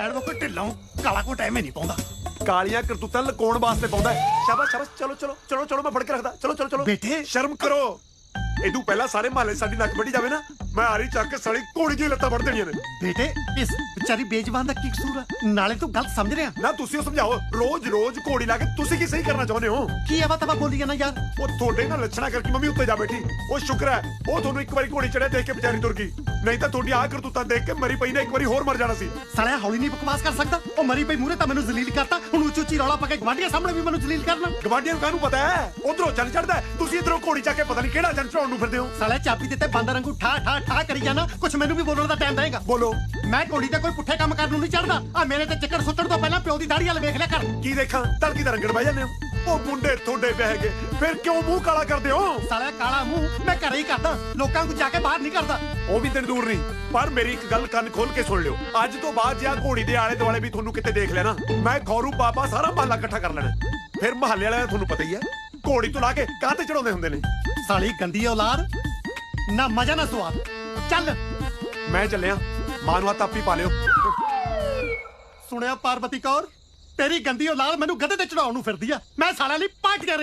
Advocate Dhillon ਕਾਲਾ ਕੋਟ ਐਵੇਂ ਨਹੀਂ ਪਾਉਂਦਾ। ਕਾਲੀਆਂ ਕਰਤੂਤਾਂ ਲਕਾਉਣ ਵਾਸਤੇ ਪਾਉਂਦਾ ਹੈ। ਸ਼ਾਬਾਸ਼ ਸ਼ਾਬਾਸ਼ ਚਲੋ ਚਲੋ ਚਲੋ ਚਲੋ ਮੈਂ ਫੜ ਕੇ ਰੱਖਦਾ। ਚਲੋ ਚਲੋ ਚਲੋ। ਬੇਟੇ। ਸ਼ਰਮ ਕਰੋ। ਇਦੋਂ ਪਹਿਲਾਂ ਸਾਰੇ ਮਹੱਲੇ ਸਾਡੀ ਨੱਕ ਵੱਢੀ ਜਾਵੇ ਨਾ। ਮੈਂ ਆਰੀ ਚੱਕ ਕੇ ਸੜੀ ਘੋੜੀ ਦੀ ਲੱਤਾਂ ਵੱਢ ਦੇਣੀਆਂ ਨੇ। ਬੇਟੇ ਇਸ ਵਿਚਾਰੀ ਬੇਜਵਾਨ ਦਾ ਕੀ ਕਸੂਰ ਆ? ਨਾਲੇ ਤੂੰ ਗਲਤ ਸਮਝ ਰਿਹਾ। ਨਾ ਤੁਸੀਂ ਉਹ ਸਮਝਾਓ ਰੋਜ਼ ਰੋਜ਼ ਘੋੜੀ ਲਾ ਕੇ ਤੁਸੀਂ ਕੀ ਸਹੀ ਕਰਨਾ ਚਾਹੁੰਦੇ ਹੋ? ਕੀ ਆਵਾ ਤਵਾ ਬੋਲੀ ਜਾਣਾ ਯਾਰ? ਉਹ ਤੁਹਾਡੇ ਨਾਲ ਲੱਛਣਾ ਕਰਕੇ ਮੰਮੀ ਉੱਤੇ ਜਾ ਬੈਠੀ। ਉਹ ਸ਼ੁਕਰ ਹੈ ਉਹ ਤੁਹਾਨੂੰ ਇੱਕ ਵਾਰੀ ਘੋੜੀ ਚੜਿਆ ਦੇਖ ਕੇ ਵਿਚਾਰੀ ਤੁਰ ਗਈ। ਨਹੀਂ ਤਾਂ ਤੁਹਾਡੀ ਆਹ ਕਰਤੂਤਾਂ ਦੇਖ ਕੇ ਮਰੀ ਪਈ ਨੇ ਇੱਕ ਵਾਰੀ ਹੋਰ ਮਰ ਜਾਣਾ ਸੀ। ਸਾਲਿਆ ਹੌਲੀ ਨਹੀਂ ਬਕਵਾਸ ਕਰ ਸਕਦਾ। ਉਹ ਮਰੀ ਪਈ ਮੂਰੇ ਤਾਂ ਮੈਨੂੰ ਜ਼ਲੀਲ ਕਰਤਾ। ਹੁਣ ਉੱਚੀ ਉੱਚੀ ਰੌਲਾ ਪਾ ਕੇ ਗਵਾਂਢੀਆਂ ਸਾਹਮਣੇ ਵੀ ਮੈਨੂੰ ਜ਼ਲੀਲ ਕਰਨਾ। ਗਵਾਂਢੀਆਂ ਨੂੰ ਕਾਹਨੂੰ ਪਤਾ ਹੈ? ਉਧਰੋਂ ਚੰਨ ਚੜਦਾ ਤੁਸੀਂ ਇਧਰੋਂ ਘੋੜੀ ਚੱਕ ਕੇ ਪਤਾ ਨਹੀਂ ਕਿਹੜਾ ਚੰਨ ਚੜਾਉਣ ਨੂੰ ਫਿਰਦੇ ਹੋ। ਸਾਲਿਆ ਚਾਬੀ ਦਿੱਤੇ ਬੰਦਰ ਵਾਂਗੂ ਠਾ ਠਾ ਠਾ ਕਰੀ ਜਾਣਾ ਕੁਛ ਮੈਨੂੰ ਵੀ ਬੋਲਣ ਦਾ ਟਾਈਮ ਦੇਗਾ ਬੋਲੋ। ਮੈਂ ਘੋੜੀ ਤੇ ਕੋਈ ਪੁੱਠੇ ਕੰਮ ਕਰਨ ਨੂੰ ਨਹੀਂ ਚੜਦਾ ਆ ਮੇਰੇ ਤੇ ਚੱਕਰ ਸੁੱਟਣ ਤੋਂ ਪਹਿਲਾਂ ਪਿਓ ਦੀ ਦਾੜੀ ਵਾਲ ਵੇਖ ਲਿਆ ਕਰ। ਕੀ ਦੇਖਾਂ? ਤੜਕੀ ਦਾ ਰੰਗਣ ਬਹਿ ਜਾਂਦੇ ਹੋ। ਉਹ ਮੁੰਡੇ ਤੁਹਾਡੇ ਬਹਿ ਗਏ। ਫਿਰ ਕਿਉਂ ਮੂੰਹ ਕਾਲਾ ਕਰਦੇ ਹੋ? ਸਾਲਿਆ ਕਾਲਾ ਮੂੰਹ ਮੈਂ ਘਰੇ ਹੀ ਕਰਦਾ। ਲੋਕਾਂ ਨੂੰ ਜਾ ਕੇ ਬਾਹਰ ਨਹੀਂ ਕਰਦਾ। ਉਹ ਵੀ ਤੈਨੂੰ ਦੂਰ ਨਹੀਂ। ਪਰ ਮੇਰੀ ਇੱਕ ਗੱਲ ਕੰਨ ਖੋਲ ਕੇ ਸੁਣ ਲਿਓ। ਅੱਜ ਤੋਂ ਬਾਅਦ ਜੇ ਆ ਘੋੜੀ ਦੇ ਆਲੇ ਦੁਆਲੇ ਵੀ ਤੁਹਾਨੂੰ ਕਿਤੇ ਦੇਖ ਲੈਣਾ ਮੈਂ ਖੌਰੂ ਪਾਪਾ ਸਾਰਾ ਮਹੱਲਾ ਇਕੱਠਾ ਕਰ ਲੈਣਾ। ਫਿਰ ਮਹੱਲੇ ਵਾਲਿਆਂ ਦਾ ਤੁਹਾਨੂੰ ਪਤਾ ਹੀ ਹੈ। ਘੋੜੀ ਤੋਂ ਲਾ ਕੇ ਕਾਹ ਤੇ ਚੜਾਉਂਦੇ ਹੁੰਦੇ ਨੇ? ਸਾਲੀ ਗੰਦੀ ਔਲਾਦ ਨਾ ਮਜ਼ਾ ਨਾ ਸਵਾਦ। ਚੱਲ। ਮੈਂ ਚੱਲਿਆ। ਮਾਂ ਨੂੰ ਹੱਥ ਆਪੀ ਪਾ ਲਿਓ। ਸੁਣਿਆ ਪਾਰਵਤੀ ਕੌਰ? ਤੇਰੀ ਗੰਦੀ ਔਲਾਦ ਮੈਨੂੰ ਗੱਦੇ ਤੇ ਚੜਾਉਣ ਨੂੰ ਫਿਰਦੀ ਆ। ਮੈਂ ਸਾਲਿਆਂ ਲਈ ਪਾਰਟੀਆਂ